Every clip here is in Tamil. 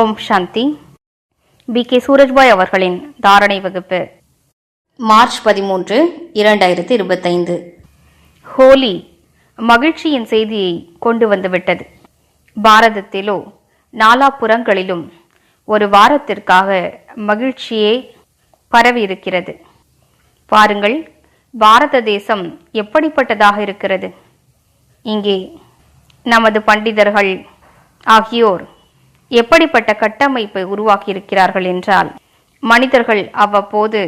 ஓம் சாந்தி. பி. கே. சூரஜ்பாய் அவர்களின் தாரணை வகுப்பு. மார்ச் பதிமூன்று இரண்டாயிரத்தி இருபத்தைந்து. ஹோலி மகிழ்ச்சியின் செய்தியை கொண்டு வந்துவிட்டது பாரதத்திலோ நாலாபுறங்களிலும் ஒரு வாரத்திற்காக மகிழ்ச்சியே பரவி இருக்கிறது பாருங்கள் பாரத தேசம் எப்படிப்பட்டதாக இருக்கிறது? இங்கே நமது பண்டிதர்கள் ஆகியோர் எப்படிப்பட்ட கட்டமைப்பை உருவாக்கியிருக்கிறார்கள் என்றால் மனிதர்கள் அவ்வப்போது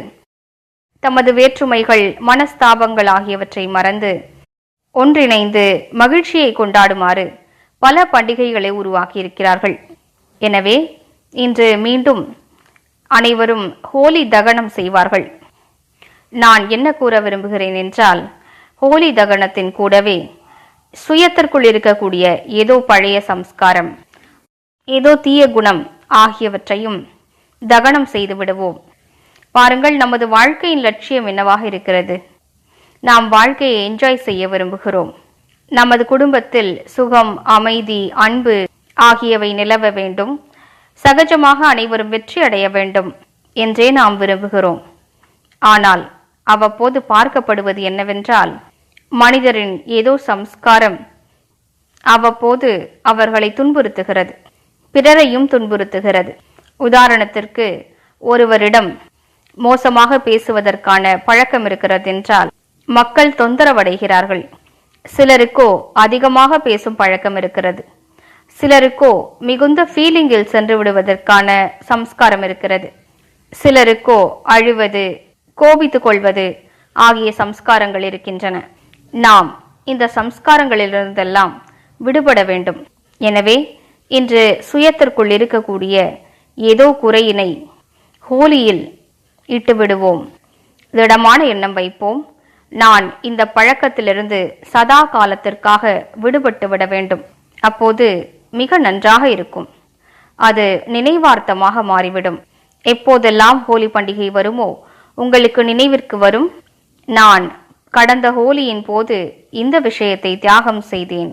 தமது வேற்றுமைகள் மனஸ்தாபங்கள் ஆகியவற்றை மறந்து ஒன்றிணைந்து மகிழ்ச்சியை கொண்டாடுமாறு பல பண்டிகைகளை உருவாக்கியிருக்கிறார்கள். எனவே இன்று மீண்டும் அனைவரும் ஹோலி தகனம் செய்வார்கள். நான் என்ன கூற விரும்புகிறேன் என்றால் ஹோலி தகனத்தின் கூடவே சுயத்திற்குள் இருக்கக்கூடிய ஏதோ பழைய சம்ஸ்காரம் ஏதோ தீய குணம் ஆகியவற்றையும் தகனம் செய்து விடுவோம். பாருங்கள் நமது வாழ்க்கையின் லட்சியம் என்னவாக இருக்கிறது? நாம் வாழ்க்கையை என்ஜாய் செய்ய விரும்புகிறோம். நமது குடும்பத்தில் சுகம் அமைதி அன்பு ஆகியவை நிலவ வேண்டும். சகஜமாக அனைவரும் வெற்றி அடைய வேண்டும் என்றே நாம் விரும்புகிறோம். ஆனால் அவ்வப்போது பார்க்கப்படுவது என்னவென்றால் மனிதரின் ஏதோ சம்ஸ்காரம் அவ்வப்போது அவர்களை துன்புறுத்துகிறது. பிறரையும் துன்புறுத்துகிறது. உதாரணத்திற்கு ஒருவரிடம் மோசமாக பேசுவதற்கான பழக்கம் இருக்கிறது என்றால் மக்கள் தொந்தரவடைகிறார்கள். சிலருக்கோ அதிகமாக பேசும் பழக்கம் இருக்கிறது. சிலருக்கோ மிகுந்த ஃபீலிங்கில் சென்று விடுவதற்கான சம்ஸ்காரம் இருக்கிறது. சிலருக்கோ அழுவது கோபித்துக் கொள்வது ஆகிய சம்ஸ்காரங்கள் இருக்கின்றன. நாம் இந்த சம்ஸ்காரங்களிலிருந்தெல்லாம் விடுபட வேண்டும். எனவே இன்று சுயத்திற்குள் இருக்கக்கூடிய ஏதோ குறையினை ஹோலியில் இட்டுவிடுவோம். திடமான எண்ணம் வைப்போம். நான் இந்த பழக்கத்திலிருந்து சதா காலத்திற்காக விடுபட்டு விட வேண்டும். அப்போது மிக நன்றாக இருக்கும். அது நினைவார்த்தமாக மாறிவிடும். எப்போதெல்லாம் ஹோலி பண்டிகை வருமோ உங்களுக்கு நினைவிற்கு வரும். நான் கடந்த ஹோலியின் போது இந்த விஷயத்தை தியாகம் செய்தேன்.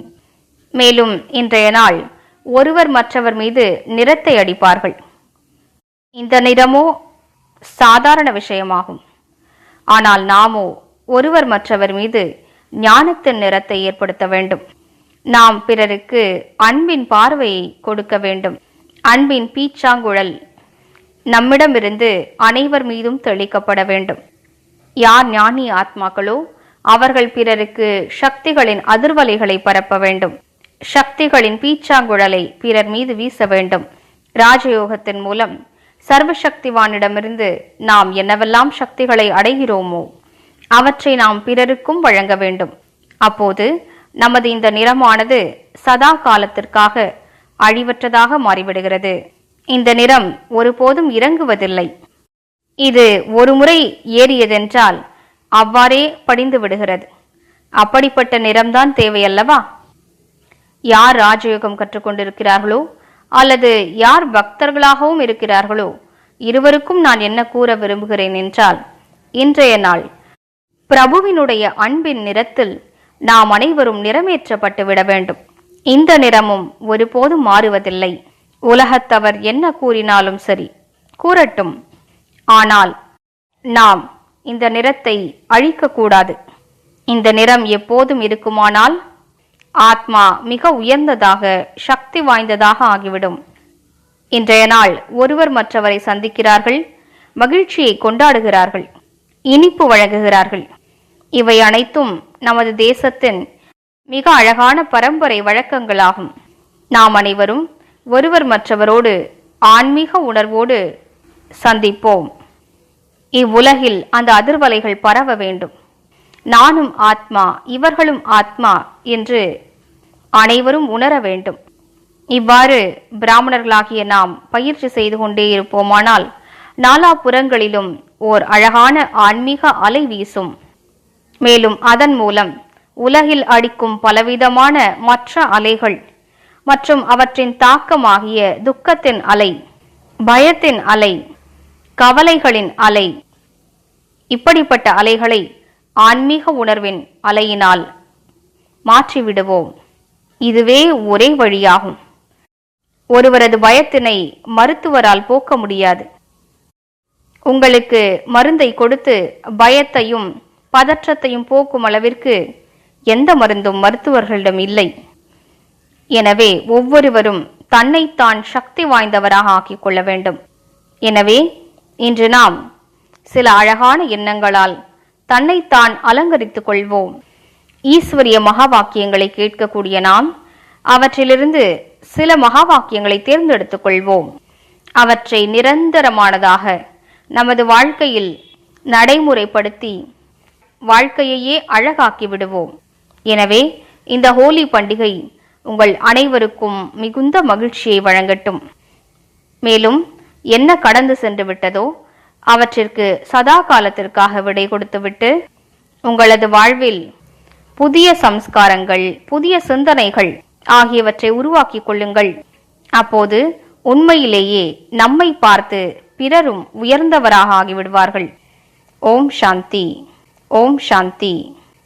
மேலும் இன்றைய நாள் ஒருவர் மற்றவர் மீது நிறத்தை அடிப்பார்கள். இந்த நிறமோ சாதாரண விஷயமாகும். ஆனால் நாமோ ஒருவர் மற்றவர் மீது ஞானத்தின் நிறத்தை ஏற்படுத்த வேண்டும். நாம் பிறருக்கு அன்பின் பார்வையை கொடுக்க வேண்டும். அன்பின் பீச்சாங்குழல் நம்மிடமிருந்து அனைவர் மீதும் தெளிக்கப்பட வேண்டும். யார் ஞானி ஆத்மாக்களோ அவர்கள் பிறருக்கு சக்திகளின் அதிர்வலைகளை பரப்ப வேண்டும். சக்திகளின் பீச்சாங்குழலை பிறர் மீது வீச வேண்டும். ராஜயோகத்தின் மூலம் சர்வசக்திவானிடமிருந்து நாம் என்னவெல்லாம் சக்திகளை அடைகிறோமோ அவற்றை நாம் பிறருக்கும் வழங்க வேண்டும். அப்போது நமது இந்த நிறமானது சதா காலத்திற்காக அழிவற்றதாக மாறிவிடுகிறது. இந்த நிறம் ஒருபோதும் இறங்குவதில்லை. இது ஒருமுறை ஏறியதென்றால் அவ்வாறே படிந்து விடுகிறது அப்படிப்பட்ட நிறம்தான் தேவையல்லவா? யார் ராஜயோகம் கற்றுக்கொண்டிருக்கிறார்களோ அல்லது யார் பக்தர்களாகவும் இருக்கிறார்களோ இருவருக்கும் நான் என்ன கூற விரும்புகிறேன் என்றால் இன்றைய நாள் பிரபுவினுடைய அன்பின் நிறத்தில் நாம் அனைவரும் நிறமேற்றப்பட்டு விட வேண்டும். இந்த நிறமும் ஒருபோதும் மாறுவதில்லை. உலகத்தவர் என்ன கூறினாலும் சரி கூறட்டும். ஆனால் நாம் இந்த நிறத்தை அழிக்கக்கூடாது. இந்த நிறம் எப்போதும் இருக்குமானால் ஆத்மா மிக உயர்ந்ததாக சக்தி வாய்ந்ததாக ஆகிவிடும். இன்றைய நாள் ஒருவர் மற்றவரை சந்திக்கிறார்கள் மகிழ்ச்சியை கொண்டாடுகிறார்கள் இனிப்பு வழங்குகிறார்கள். இவை அனைத்தும் நமது தேசத்தின் மிக அழகான பரம்பரை வழக்கங்களாகும். நாம் அனைவரும் ஒருவர் மற்றவரோடு ஆன்மீக உணர்வோடு சந்திப்போம். இவ்வுலகில் அந்த அதிர்வலைகள் பரவ வேண்டும். நானும் ஆத்மா இவர்களும் ஆத்மா என்று அனைவரும் உணர வேண்டும். இவ்வாறு பிராமணர்களாகிய நாம் பயிற்சி செய்து கொண்டே இருப்போமானால் நாலாபுறங்களிலும் ஓர் அழகான ஆன்மீக அலை வீசும். மேலும் அதன் மூலம் உலகில் அடிக்கும் பலவிதமான மற்ற அலைகள் மற்றும் அவற்றின் தாக்கமாகிய துக்கத்தின் அலை பயத்தின் அலை கவலைகளின் அலை இப்படிப்பட்ட அலைகளை ஆன்மீக உணர்வின் அலையினால் மாற்றிவிடுவோம். இதுவே ஒரே வழியாகும். ஒருவரது பயத்தினை மருத்துவரால் போக்க முடியாது. உங்களுக்கு மருந்தை கொடுத்து பயத்தையும் பதற்றத்தையும் போக்கும் அளவிற்கு எந்த மருந்தும் மருத்துவர்களிடம் இல்லை. எனவே ஒவ்வொருவரும் தன்னைத்தான் சக்தி வாய்ந்தவராக ஆக்கிக் கொள்ள வேண்டும். எனவே இன்று நாம் சில அழகான எண்ணங்களால் தன்னைத்தான் அலங்கரித்துக் கொள்வோம். ஈஸ்வரிய மகா வாக்கியங்களை கேட்கக்கூடிய நாம் அவற்றிலிருந்து சில மகா வாக்கியங்களை தேர்ந்தெடுத்துக் கொள்வோம் அவற்றை நிரந்தரமானதாக நமது வாழ்க்கையில் நடைமுறைப்படுத்தி வாழ்க்கையையே அழகாக்கி விடுவோம். எனவே இந்த ஹோலி பண்டிகை உங்கள் அனைவருக்கும் மிகுந்த மகிழ்ச்சியை வழங்கட்டும். மேலும் என்ன கடந்து சென்று விட்டதோ அவற்றிற்கு சதா காலத்திற்காக விடை கொடுத்துவிட்டு உங்களது வாழ்வில் புதிய சம்ஸ்காரங்கள் புதிய சிந்தனைகள் ஆகியவற்றை உருவாக்கிக் கொள்ளுங்கள். அப்போது உண்மையிலேயே நம்மை பார்த்து பிறரும் உயர்ந்தவராக ஆகிவிடுவார்கள். ஓம் சாந்தி. ஓம் சாந்தி.